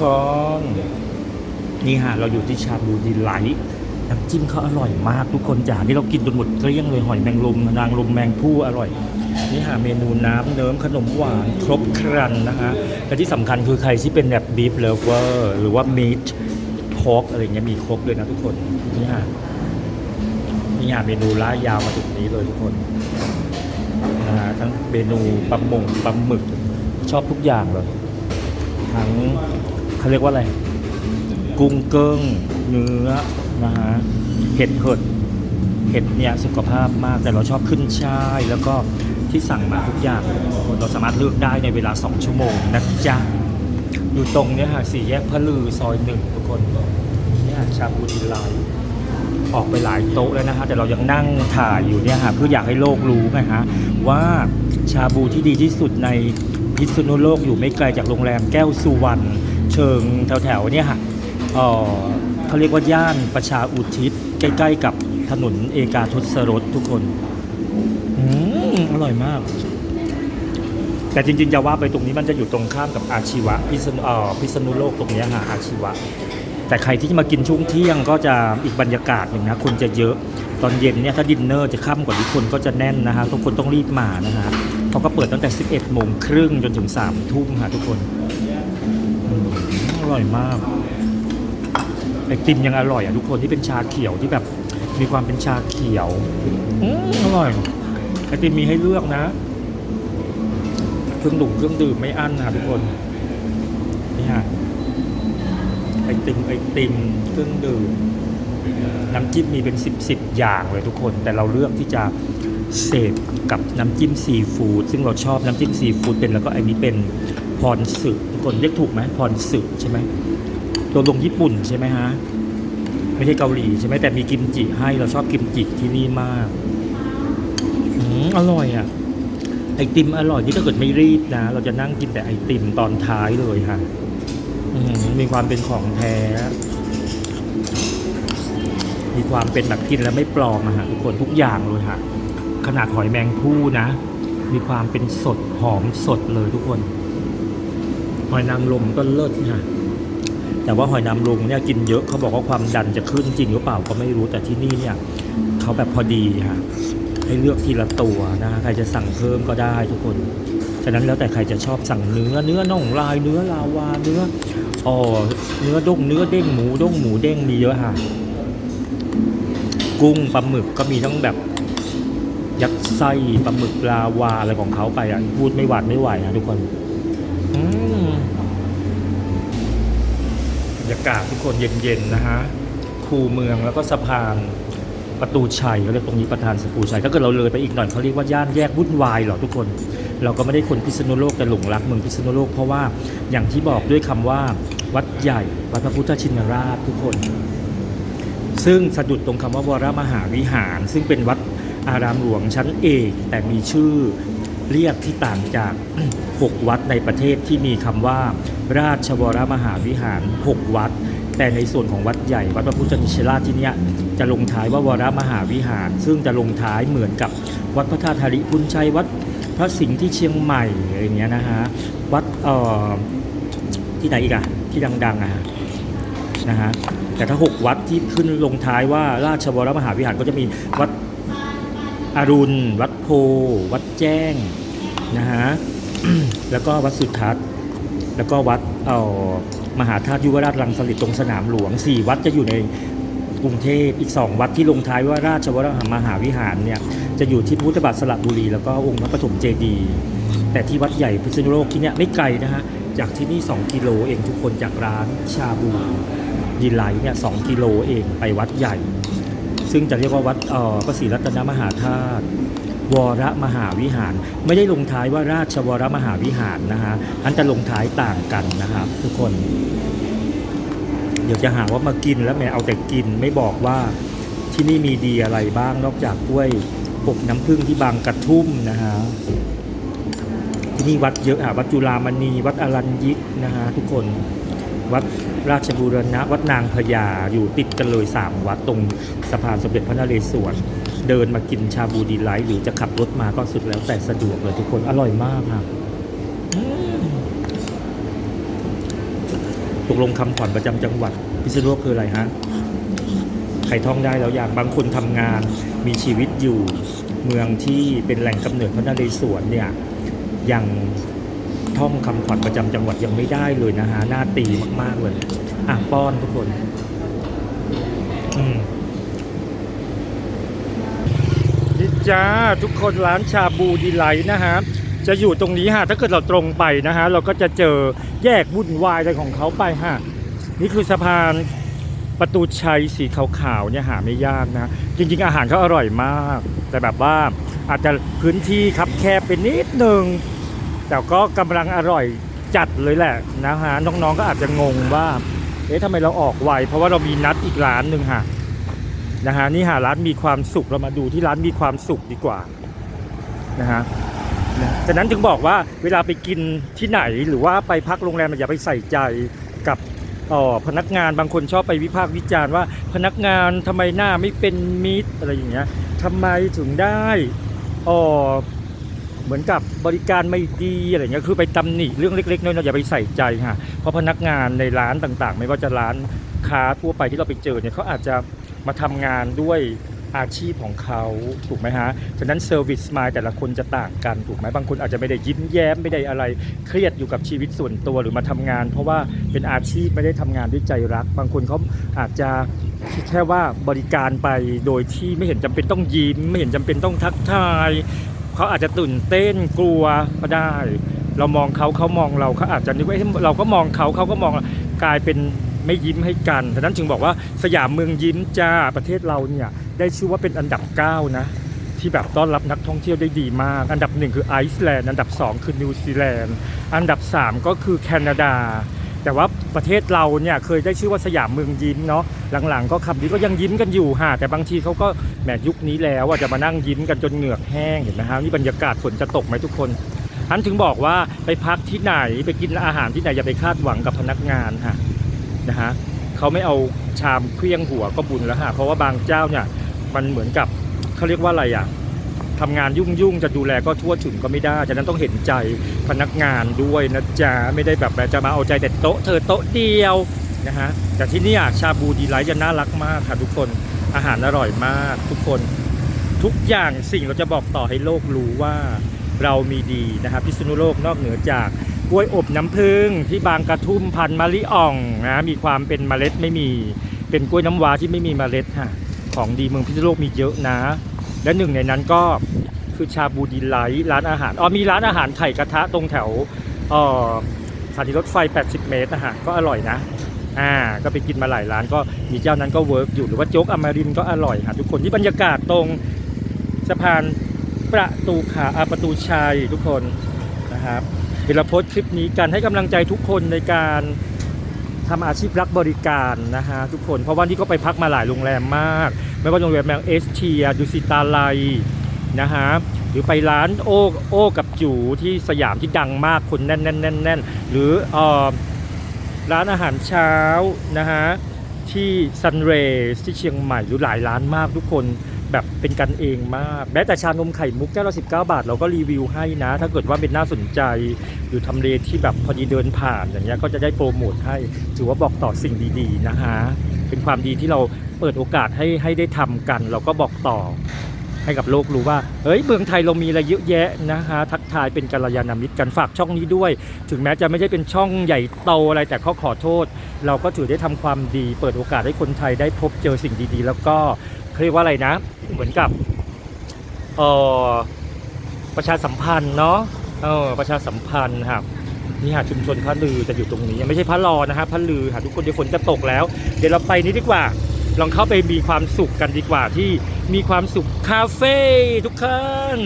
คน นี่ฮะเราอยู่ที่ชาบูดีไลท์น้ำจิ้มเขาอร่อยมากทุกคนจ๋านี่เรากินจนหมดเกลี้ยงเลยหอยแมงลมนางลมแมงผู้อร่อย นี่ฮะเมนูน้ำเนิ้มขนมหวานครบครันนะฮะและที่สำคัญคือใครที่เป็นแบบบีฟเลเวอร์หรือว่ามีทพอกอะไรเงี้ยมีครบเลยนะทุกคนนี่ฮะนี่ฮะเมนูล่ายาวมาถึงนี้เลยทุกคนนะฮะทั้งเมนูปลาหมงปลาหมึกชอบทุกอย่างเลยทั้ง เขาเรียกว่าอะไร กุ้งเกิ้งเนื้อนะฮะเห็ดเหิดเห็ดเนี่ยสุขภาพมากแต่เราชอบขึ้นช่าย แล้วก็ที่สั่งมาทุกอย่างเราสามารถเลือกได้ในเวลา 2 ชั่วโมงนะจ๊ะอยู่ตรงเนี้ยค่ะสี่แยกพระลือซอยหนึ่งทุกคนเนี่ยชาบูดีไลท์ออกไปหลายโต๊ะแล้วนะฮะแต่เรายังนั่งถ่ายอยู่เนี่ยฮะเพื่ออยากให้โลกรู้ไงฮะว่าชาบูที่ดีที่สุดในพิษณุโลกอยู่ไม่ไกลจากโรงแรมแก้วสุวรรณ เชิงแถวๆเนี่ยฮะเอ่อเขาเรียกว่าย่านประชาอุทิศใกล้ ๆ กับถนนเอกาทศรสทุกคนอืมอร่อยมาก แต่จริงๆจะว่าไปตรงนี้มันจะอยู่ตรงข้ามกับอาชีวะพิษณุเอ่อพิษณุโลกตรงนี้ยฮะอาชีวะ แต่ใครที่จะมากินช่วงเที่ยงก็จะอีกบรรยากาศหนึ่งนะคนจะเยอะตอนเย็นเนี่ยถ้าดินเนอร์จะค่ำกว่านี้คนก็จะแน่นนะฮะทุกคนต้องรีบมานะฮะเขาก็เปิดตั้งแต่ 11โมงครึ่งจนถึง3ทุ่มค่ะทุกคน อร่อยมากไอติมยังอร่อยอะทุกคนที่เป็นชาเขียวที่แบบมีความเป็นชาเขียวอืมอร่อยไอติมมีให้เลือกนะเครื่องดื่มเครื่องดื่มไม่อั้นนะทุกคนนี่ฮะไอติมไอติมเครื่องดื่มน้ำจิ้มมีเป็นสิบสิบอย่างเลยทุกคน แต่เราเลือกที่จะเสพกับน้ำจิ้มซีฟู้ดซึ่งเราชอบน้ำจิ้มซีฟู้ดเป็นแล้วก็อันนี้เป็น พรสึทุกคนเรียกถูกไหมพรสึใช่ไหมตัวลงญี่ปุ่นใช่ไหมฮะไม่ใช่เกาหลีใช่ไหมแต่มีกิมจิให้เราชอบกิมจิที่นี่มากอืมอร่อยอะไอติมอร่อยที่ถ้าเกิดไม่รีบนะ เราจะนั่งกินแต่ไอติมตอนท้ายเลยค่ะมมีความเป็นของแท้ มีความเป็นแบบกินแล้วไม่ปลอมอะฮะทุกคนทุกอย่างเลยค่ะขนาดหอยแมงผู้นะ มีความเป็นสดหอมสดเลยทุกคน หอยนางรมก็เลิศค่ะแต่ว่าหอยนางรมเนี่ยกินเยอะเขาบอกว่าความดันจะขึ้นจริงหรือเปล่าก็ไม่รู้แต่ที่นี่เนี่ยเขาแบบพอดีค่ะให้เลือกทีละตัวนะใครจะสั่งเพิ่มก็ได้ทุกคน ฉะนั้นแล้วแต่ใครจะชอบสั่งเนื้อเนื้อน่องลายเนื้อลาวาเนื้ออ๋อเนื้อด้งเนื้อเด้งหมูด้งหมูเด้งมีเยอะค่ะกุ้งปลาหมึกก็มีทั้งแบบยัดไส้ปลาหมึกลาวาอะไรของเขาไปอะพูดไม่หวาดไม่ไหวนะทุกคน บรรยากาศทุกคนเย็นๆนะฮะ คูเมืองแล้วก็สะพานประตูชัยเขาเรียกตรงนี้ประธานสปูชัยถ้าเกิดเราเลยไปอีกหน่อยเขาเรียกว่าย่านแยกวุ่นวายเหรอทุกคน เราก็ไม่ได้คนพิษณุโลกแต่หลงรักเมืองพิษณุโลกเพราะว่าอย่างที่บอกด้วยคำว่า วัดใหญ่วัดพระพุทธชินราชทุกคน ซึ่งสะดุดตรงคำว่าวรมหาวิหาร ซึ่งเป็นวัดอารามหลวงชั้นเอกแต่มีชื่อ เรียกที่ต่างจาก 6 วัดในประเทศที่มีคำว่า ราชวรมหาวิหาร 6 วัด แต่ในส่วนของวัดใหญ่ วัดพระพุทธชินราชที่เนี้ยจะลงท้ายว่าวรมหาวิหาร ซึ่งจะลงท้ายเหมือนกับวัดพระธาตุธาริพุนชัยวัดพระสิงห์ที่เชียงใหม่อะไรเงี้ยนะฮะวัดเอ่อที่ไหนอีกอะที่ดังๆอะฮะนะฮะแต่ถ้า 6 วัดที่ขึ้นลงท้ายว่าราชวรมหาวิหารก็จะมีวัด อรุณ วัดโพ วัดแจ้งนะฮะแล้วก็วัดสุทัศน์ แล้วก็วัดเอ่อมหาธาตุยุวราชรังสฤษตรงสนามหลวง 4 วัดจะอยู่ในกรุงเทพอีก 2 วัดที่ลงท้ายว่าราชวรมหาวิหารเนี่ยจะอยู่ที่พุทธบาทสระบุรี แล้วก็องค์พระปฐมเจดีย์แต่ที่วัดใหญ่พิษณุโลกที่เนี่ยไม่ไกลนะฮะจากที่นี่ 2 กิโลเองทุกคนจากร้านชาบูดีไลท์เนี่ยสองกิโลเองไปวัดใหญ่ ซึ่งจะเรียกว่าวัดออพระศรีรัตนมหาธาตุวรมหาวิหาร ไม่ได้ลงท้ายว่าราชวรมหาวิหารนะฮะอันจะลงท้ายต่างกันนะครับทุกคน เดี๋ยวจะหาว่ามากินแล้วแม่เอาแต่กินไม่บอกว่าที่นี่มีดีอะไรบ้างนอกจากกล้วยปกน้ำผึ้งที่บางกระทุ่มนะฮะที่นี่วัดเยอะอะวัดจุฬามณีวัดอรัญยิกนะฮะทุกคน วัดราชบูรณะ วัดนางพญาอยู่ติดกันเลย 3 วัดตรงสะพานสมเด็จพระนเรศวรเดินมากินชาบูดีไลท์หรือจะขับรถมาก็สุดแล้วแต่สะดวกเลยทุกคนอร่อยมากครับตกลงคำขวัญประจำจังหวัด พิษณุโลกคืออะไรฮะใครท่องได้แล้วอย่างบางคนทำงานมีชีวิตอยู่เมืองที่เป็นแหล่งกำเนิดพระนเรศวรเนี่ยยัง ท่องคำขวัญประจำจังหวัดยังไม่ได้เลยนะฮะหน้าตีมาก ๆ เลย อะ ป้อนทุกคน อืมนี่จ้าทุกคนร้านชาบูดีไลท์นะฮะ จะอยู่ตรงนี้ฮะ ถ้าเกิดเราตรงไปนะฮะ เราก็จะเจอแยกวุ่นวายอะไรของเขาไปฮะ นี่คือสะพานประตูชัยสีขาวๆเนี่ยหาไม่ยากนะ จริง ๆ อาหารเขาอร่อยมาก แต่แบบว่าอาจจะพื้นที่คับแคบไปนิดนึง แต่ก็กำลังอร่อยจัดเลยแหละนะฮะน้องๆก็อาจจะงงว่า เอ๊ะทำไมเราออกไว เพราะว่าเรามีนัดอีกร้านหนึ่งฮะนะฮะนี่หาร้านมีความสุขเรามาดูที่ร้านมีความสุขดีกว่านะฮะนะฉะนั้นจึงบอกว่าเวลาไปกินที่ไหนหรือว่าไปพักโรงแรมอย่าไปใส่ใจกับออพนักงานบางคนชอบไปวิพากษ์วิจารณ์ว่าพนักงานทำไมหน้าไม่เป็นมิตรอะไรอย่างเงี้ยทำไมถึงได้ออ เหมือนกับบริการไม่ดีอะไรเงี้ยคือไปตำหนิเรื่องเล็กๆน้อยๆอย่าไปใส่ใจค่ะเพราะพนักงานในร้านต่างๆ ไม่ว่าจะร้านค้าทั่วไปที่เราไปเจอเนี่ยเขาอาจจะมาทำงานด้วยอาชีพของเขาถูกไหมฮะ ฉะนั้นเซอร์วิสมาแต่ละคนจะต่างกันถูกไหมบางคนอาจจะไม่ได้ยิ้มแย้มไม่ได้อะไร เครียดอยู่กับชีวิตส่วนตัวหรือมาทำงาน เพราะว่าเป็นอาชีพไม่ได้ทำงานด้วยใจรัก บางคนเขาอาจจะแค่ว่าบริการไปโดยที่ไม่เห็นจำเป็นต้องยิ้ม ไม่เห็นจำเป็นต้องทักทาย เขาอาจจะตื่นเต้นกลัวก็ได้ เรามองเขาเขามองเราเขาอาจจะนึกว่าเอ๊ะเราก็มองเขาเขาก็มองกลายเป็นไม่ยิ้มให้กันดังนั้นจึงบอกว่าสยามเมืองยิ้มจ้าประเทศเราเนี่ยได้ชื่อว่าเป็นอันดับ 9 นะ ที่แบบต้อนรับนักท่องเที่ยวได้ดีมาก อันดับหนึ่งคือไอซ์แลนด์อันดับ 2 คือนิวซีแลนด์อันดับ 3 ก็คือแคนาดา แต่ว่าประเทศเราเนี่ยเคยได้ชื่อว่าสยามเมืองยิ้มเนาะหลังๆ ก็คำนี้ก็ยังยิ้มกันอยู่ฮะแต่บางทีเขาก็แหมยุคนี้แล้วอะจะมานั่งยิ้มกันจนเหงือกแห้งเห็นไหมฮะนี่บรรยากาศฝนจะตกไหมทุกคนท่านถึงบอกว่าไปพักที่ไหนไปกินอาหารที่ไหนอย่าไปคาดหวังกับพนักงานฮะนะฮะเขาไม่เอาชามเคลี้ยงหัวก็บุญแล้วฮะเพราะว่าบางเจ้าเนี่ยมันเหมือนกับเขาเรียกว่าอะไรอะ ทำงานยุ่งๆ จะดูแลก็ทั่วถึงก็ไม่ได้ฉะนั้นต้องเห็นใจพนักงานด้วยนะจ๊ะไม่ได้แบบจะมาเอาใจแต่โต๊ะเธอโต๊ะเดียวนะฮะแต่ที่นี่ชาบูดีไลท์จะน่ารักมากค่ะทุกคนอาหารอร่อยมากทุกคนทุกอย่างสิ่งเราจะบอกต่อให้โลกรู้ว่าเรามีดีนะครับพิษณุโลกนอกเหนือจากกล้วยอบน้ำผึ้งที่บางกระทุ่มพันมะลิอ่องนะมีความเป็นเมล็ดไม่มี เป็นกล้วยน้ำว้าที่ไม่มีเมล็ดค่ะของดีเมืองพิษณุโลกมีเยอะนะ และหนึ่งในนั้นก็คือชาบูดีไลท์ร้านอาหารอ๋อมีร้านอาหารไข่กระทะตรงแถวออสถานีรถไฟ 80 เมตรนะฮะก็อร่อยนะอ่าก็ไปกินมาหลายร้านก็มีเจ้านั้นก็เวิร์กอยู่หรือว่าโจ๊กอมรินก็อร่อยค่ะทุกคนที่บรรยากาศตรงสะพานประตูขาอาประตูชัยทุกคนนะครับเดี๋ยวเราโพสต์คลิปนี้กันให้กำลังใจทุกคนในการทำอาชีพรักบริการนะฮะทุกคนเพราะว่านี่ก็ไปพักมาหลายโรงแรมมาก ไม่ว่าโรงแรมแมงเอสเทียดูสิตาไลนะฮะหรือไปร้านโอโอกับจูที่สยามที่ดังมากคนแน่นแน่นแน่นแน่นหรือเออร้านอาหารเช้านะฮะที่ซันเรสที่เชียงใหม่หรือหลายร้านมากทุกคนแบบเป็นกันเองมากแม้แต่ชานมไข่มุกแก้วละ19 บาท เราก็รีวิวให้นะ ถ้าเกิดว่าเป็นน่าสนใจหรือทำเลที่แบบพอดีเดินผ่านอย่างเงี้ยก็จะได้โปรโมทให้ถือว่าบอกต่อสิ่งดีๆนะฮะ เป็นความดีที่เราเปิดโอกาสให้ให้ได้ทำกัน เราก็บอกต่อให้กับโลกรู้ว่า เฮ้ย เมืองไทยเรามีอะไรเยอะแยะนะฮะทักทายเป็นกัลยาณมิตรกันฝากช่องนี้ด้วย ถึงแม้จะไม่ใช่เป็นช่องใหญ่โตอะไรแต่เขาขอโทษ เราก็ถือได้ทำความดี เปิดโอกาสให้คนไทยได้พบเจอสิ่งดีๆ แล้วก็เขาเรียกว่าอะไรนะ เหมือนกับเออประชาสัมพันธ์เนาะเออประชาสัมพันธ์ครับ นี่หาชุมชนพระลือจะอยู่ตรงนี้ไม่ใช่พระรอนะฮะพระลือหาทุกคนเดี๋ยวฝนจะตกแล้ว เดี๋ยวเราไปนี้ดีกว่า ลองเข้าไปมีความสุขกันดีกว่าที่มีความสุขคาเฟ่ทุกคน